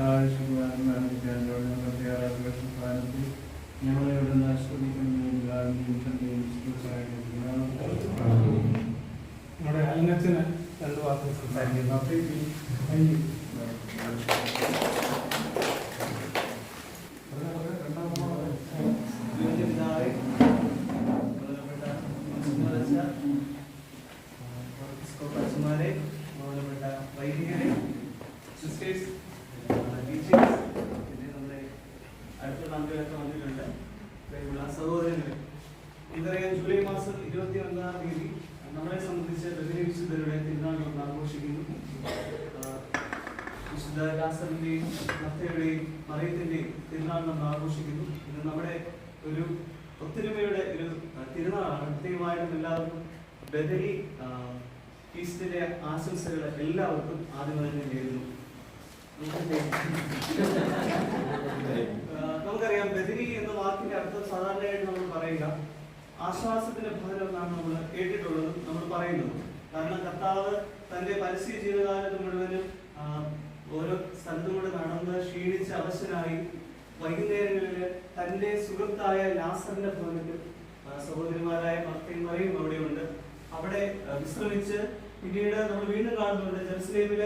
വാഴ്ത്തിപ്പാടിടാം ഞങ്ങളെ ഇവിടുന്ന് നമ്മുടെ അലിനച്ചന് രണ്ട് വാക്ക് സംസാരിക്കുന്നു അപ്പോൾ ഈ സഹോദരങ്ങളെ ഇതറിയാം ജൂലൈ മാസം ഇരുപത്തി ഒന്നാം തീയതി നമ്മളെ സംബന്ധിച്ച് ബദരി വിശുദ്ധരുടെ തിരുനാൾ നമ്മൾ ആഘോഷിക്കുന്നു ആ, വിശുദ്ധ ദാസന്റെയും ഭർത്തയുടെയും മറിയത്തിന്റെയും തിരുനാൾ നമ്മൾ ആഘോഷിക്കുന്നു. ഇത് നമ്മുടെ ഒരു ഒത്തൊരുമയുടെ ഒരു തിരുനാളാണ്. പ്രത്യേകമായിട്ടും എല്ലാവർക്കും ബദലി ഈസ്റ്റിന്റെ ആശംസകൾ എല്ലാവർക്കും ആദ്യം തന്നെ നേരുന്നു. നമുക്കറിയാം ബദരി എന്ന വാക്കിന്റെ അർത്ഥം സാധാരണയായിട്ട് നമ്മൾ പറയുക. ആശ്വാസത്തിന്റെ ഫലം എന്നാണ് നമ്മൾ കേട്ടിട്ടുള്ളത് നമ്മൾ പറയുന്നത്. കാരണം കർത്താവ് തന്റെ പരസ്യ ജീവിതകാലത്ത് മുഴുവനും ഓരോ സ്ഥലത്തും കൂടെ നടന്ന് ക്ഷീണിച്ച് അവശനായി വൈകുന്നേരങ്ങളിൽ തന്റെ സുഹൃത്തായ ലാസറിന്റെ ഭവനത്തിൽ സഹോദരിമാരായ മർത്തയും മറിയും അവിടെയുണ്ട്. അവിടെ വിശ്രമിച്ച് പിന്നീട് നമ്മൾ വീണ്ടും കാണുന്നുണ്ട് ജെറുസലേമിൽ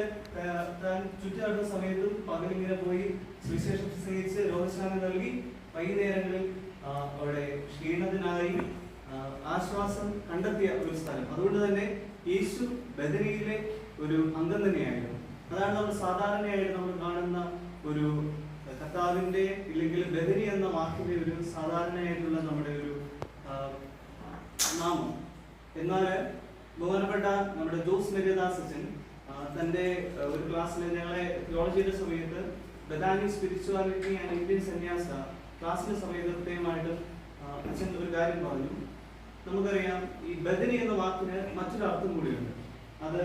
താൻ ചുറ്റാടുന്ന സമയത്തും പകലിങ്ങനെ പോയി സുവിശേഷം പ്രസംഗിച്ച് രോഗശാന്തി നൽകി വൈകുന്നേരങ്ങളിൽ അവിടെ ക്ഷീണത്തിനായി ആശ്വാസം കണ്ടെത്തിയ ഒരു സ്ഥലം. അതുകൊണ്ട് തന്നെ യേശു ബദനിയിലെ ഒരു അംഗം തന്നെയായിരുന്നു. അതാണ് നമ്മൾ സാധാരണയായിട്ട് നമ്മൾ കാണുന്ന ഒരു കർത്താവിന്റെ ഇല്ലെങ്കിൽ ബദരി എന്ന വാക്കിന്റെ ഒരു സാധാരണയായിട്ടുള്ള നമ്മുടെ ഒരു നാമം. എന്നാൽ ബഹുമാനപ്പെട്ട നമ്മുടെ ജോസ് മെരിയദാസ് അച്ഛൻ തന്റെ ഒരു ക്ലാസ്സിൽ ഞങ്ങളെ തിയോളജിയുടെ സമയത്ത് ബദാനി സ്പിരിച്വാലിറ്റി ആൻഡ് ഇന്ത്യൻ സന്യാസ ക്ലാസ്സിന്റെ സമയത്ത് പ്രത്യേകമായിട്ട് ആ, അച്ഛൻ ഒരു കാര്യം പറഞ്ഞു. നമുക്കറിയാം ഈ ബദനി എന്ന വാക്കിന് മറ്റൊരു അർത്ഥം കൂടിയുണ്ട്. അത്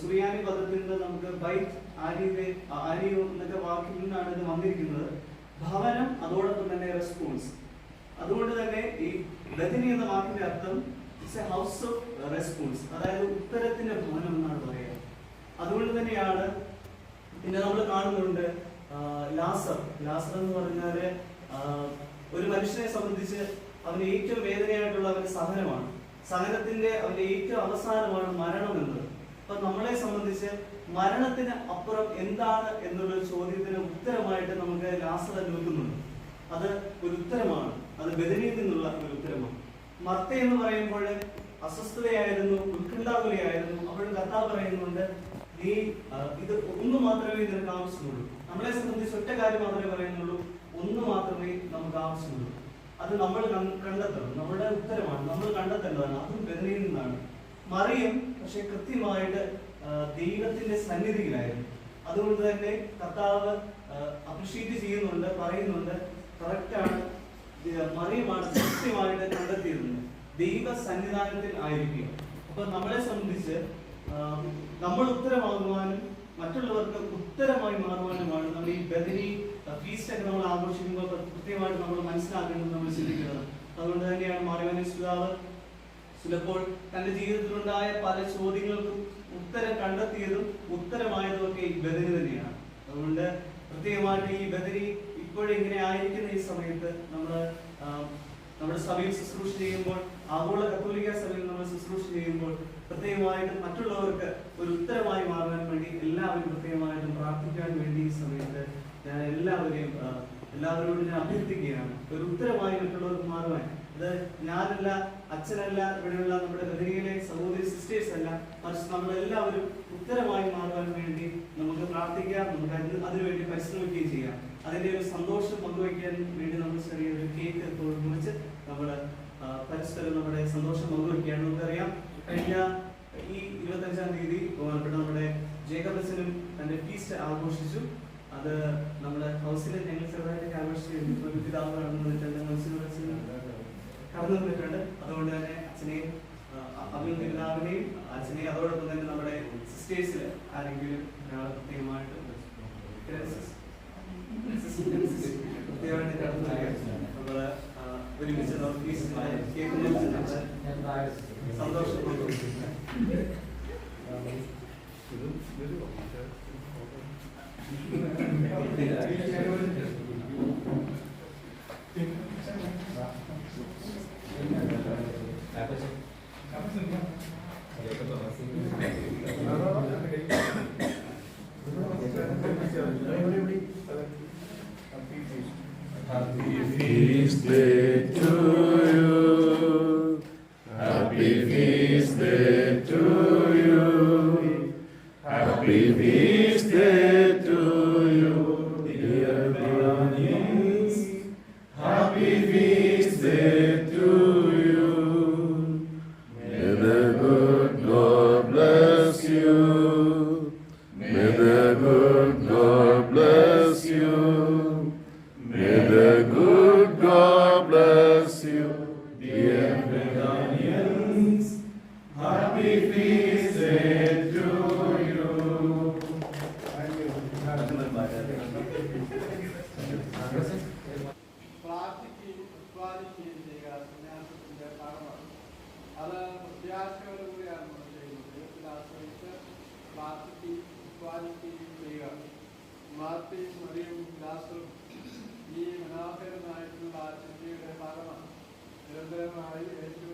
സുറിയാനി പദത്തിൽ നിന്ന് നമുക്ക് ബൈറ്റ് ആരിയെ ആരിയോ എന്നൊക്കെ വാക്കിൽ നിന്നാണ് ഇത് വന്നിരിക്കുന്നത്. ഭവനം അതോടൊപ്പം തന്നെ റെസ്പോൺസ് അതുകൊണ്ട് തന്നെ ഈ ബദിനി എന്ന വാക്കിന്റെ അർത്ഥം it's a house of response അതായത് ഉത്തരത്തിന്റെ ഭവനം എന്നാണ് പറയുക. അതുകൊണ്ട് തന്നെയാണ് പിന്നെ നമ്മൾ കാണുന്നുണ്ട് ലാസർ. ലാസർ എന്ന് പറഞ്ഞാൽ ഒരു മനുഷ്യനെ സംബന്ധിച്ച് അവന് ഏറ്റവും വേദനയായിട്ടുള്ള അവന്റെ സഹനമാണ്. സഹനത്തിന്റെ അവന്റെ ഏറ്റവും അവസാനമാണ് മരണം എന്നത്. അപ്പൊ നമ്മളെ സംബന്ധിച്ച് മരണത്തിന് അപ്പുറം എന്താണ് എന്നുള്ള ചോദ്യത്തിന് ഉത്തരമായിട്ട് നമുക്ക് ലാസർ നോക്കുന്നുണ്ട് അത് ഒരു ഉത്തരമാണ് അത് ബദനിയിൽ നിന്നുള്ള ഒരു ഉത്തരമാണ്. മത്ത എന്ന് പറയുമ്പോൾ അസ്വസ്ഥതയായിരുന്നു ഉത്കണ്ഠാകുലയായിരുന്നു. അപ്പോഴും കർത്താവ് പറയുന്നുണ്ട് നീ ഇത് ഒന്ന് മാത്രമേ നിനക്ക് ആവശ്യമുള്ളൂ. നമ്മളെ സംബന്ധിച്ച് ഒറ്റ കാര്യം മാത്രമേ പറയുന്നുള്ളൂ. ഒന്ന് മാത്രമേ നമുക്ക് ആവശ്യമുള്ളൂ. അത് നമ്മൾ കണ്ടെത്തണം. നമ്മുടെ ഉത്തരമാണ്. നമ്മൾ കണ്ടെത്തേണ്ടതാണ്. അതും ബദലിയിൽ നിന്നാണ്. മറിയം പക്ഷെ കൃത്യമായിട്ട് ദൈവത്തിന്റെ സന്നിധിയിലായിരുന്നു. അതുകൊണ്ട് തന്നെ കർത്താവ് അപ്രിഷിയേറ്റ് ചെയ്യുന്നുണ്ട് പറയുന്നുണ്ട് കറക്റ്റാണ് മറിയമാണ് കൃത്യമായിട്ട് കണ്ടെത്തിയിരുന്നത്. ദൈവ സന്നിധാനത്തിൽ ആയിരിക്കുക അപ്പൊ നമ്മളെ സംബന്ധിച്ച് നമ്മൾ ഉത്തരമാകുവാനും മറ്റുള്ളവർക്ക് ഉത്തരമായി മാറുവാനുമാണ് നമ്മൾ ഈ ബദിനി ഫീസ്റ്റ് ഒക്കെ നമ്മൾ ആഘോഷിക്കുമ്പോൾ കൃത്യമായിട്ട് നമ്മൾ മനസ്സിലാക്കേണ്ടത് നമ്മൾ ചിന്തിക്കുന്നത് അതുകൊണ്ട് തന്നെയാണ് മാറിവാനി സുധാവ് ചിലപ്പോൾ തന്റെ ജീവിതത്തിലുണ്ടായ പല ചോദ്യങ്ങൾക്കും ഉത്തരം കണ്ടെത്തിയതും ഉത്തരമായതും ഒക്കെ ഈ ബദരി തന്നെയാണ്. അതുകൊണ്ട് പ്രത്യേകമായിട്ട് ഈ ബദരി ഇപ്പോഴിങ്ങനെ ആയിരിക്കുന്ന ഈ സമയത്ത് നമ്മൾ നമ്മുടെ സഭയിൽ ശുശ്രൂഷ ചെയ്യുമ്പോൾ ആഗോള കത്തോലിക്ക സഭയിൽ നമ്മൾ ശുശ്രൂഷ ചെയ്യുമ്പോൾ പ്രത്യേകമായിട്ടും മറ്റുള്ളവർക്ക് ഒരു ഉത്തരമായി മാറാൻ വേണ്ടി എല്ലാവരും പ്രത്യേകമായിട്ടും പ്രാർത്ഥിക്കാൻ വേണ്ടി ഈ സമയത്ത് ഞാൻ എല്ലാവരെയും എല്ലാവരോടും ഞാൻ അഭ്യർത്ഥിക്കുകയാണ്. ഒരു ഉത്തരമായി മറ്റുള്ളവർക്ക് മാറുവാൻ. അത് ഞാനല്ല അച്ഛനല്ല ഇവിടെയുള്ള നമ്മുടെ ബദരിയിലെ സഹോദരി സിസ്റ്റേഴ്സ് അല്ല പക്ഷെ നമ്മളെല്ലാവരും ഉത്തരമായി മാറുവാൻ വേണ്ടി നമുക്ക് പ്രാർത്ഥിക്കാം നമുക്ക് അതിന് അതിനുവേണ്ടി പരിശ്രമിക്കുകയും ചെയ്യാം. അതിന്റെ ഒരു സന്തോഷം പങ്കുവയ്ക്കാൻ വേണ്ടി നമ്മൾ ചെറിയൊരു കേക്ക് മുറിച്ച് നമ്മൾ പരസ്പരം നമ്മുടെ സന്തോഷം പങ്കുവയ്ക്കുകയാണ്. നമുക്കറിയാം കഴിഞ്ഞ ഈ ഇരുപത്തഞ്ചാം തീയതി ഇവിടെ നമ്മുടെ ജേക്കബസിനും തന്റെ ഫീസ്റ്റ് ആഘോഷിച്ചു. അത് നമ്മുടെ ഹൗസിൽ ഞങ്ങൾ ചെറുതായിട്ട് ആഘോഷിച്ചു പിതാവ് മനസ്സിൽ വെച്ച്. കടന്നു വന്നിട്ടുണ്ട് അതുകൊണ്ട് തന്നെ അച്ഛനെയും അമ്മയും പിതാവിനെയും അച്ഛനെയും അതോടൊപ്പം തന്നെ നമ്മുടെ സിസ്റ്റേഴ്സിൽ ആരെങ്കിലും ഒരാളെ പ്രത്യേകമായിട്ട് കടന്നു നമ്മൾ ഒരുമിച്ച് സന്തോഷം. To you, dear. Happy feast to you. May the good God bless you. May the good God bless you. May the good God bless you, dear. Happy feast Uh, it, it,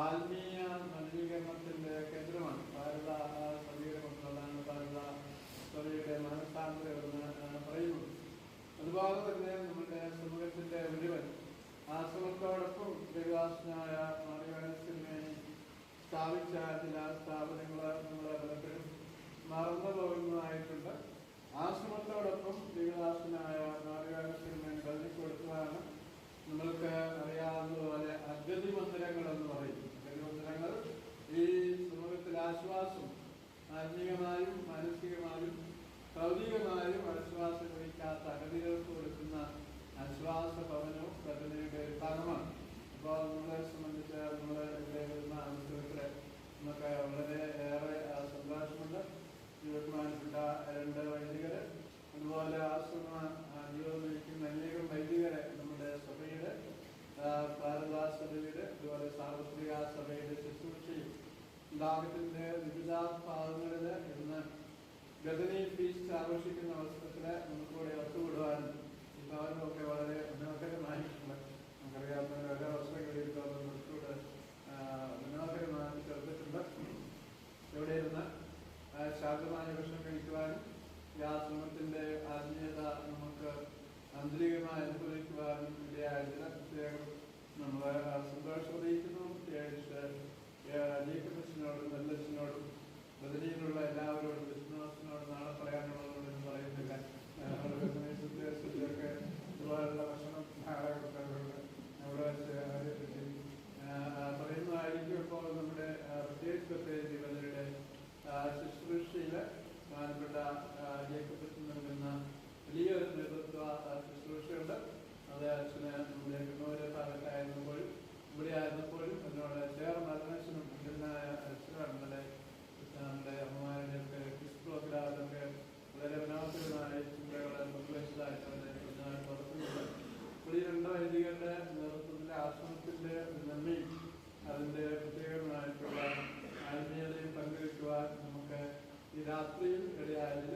hal അതിന്റെ പ്രത്യേകമായിട്ടുള്ള ആത്മീയതയും പങ്കുവയ്ക്കുവാൻ നമുക്ക് ഈ രാത്രിയിൽ ഇടയായതിൽ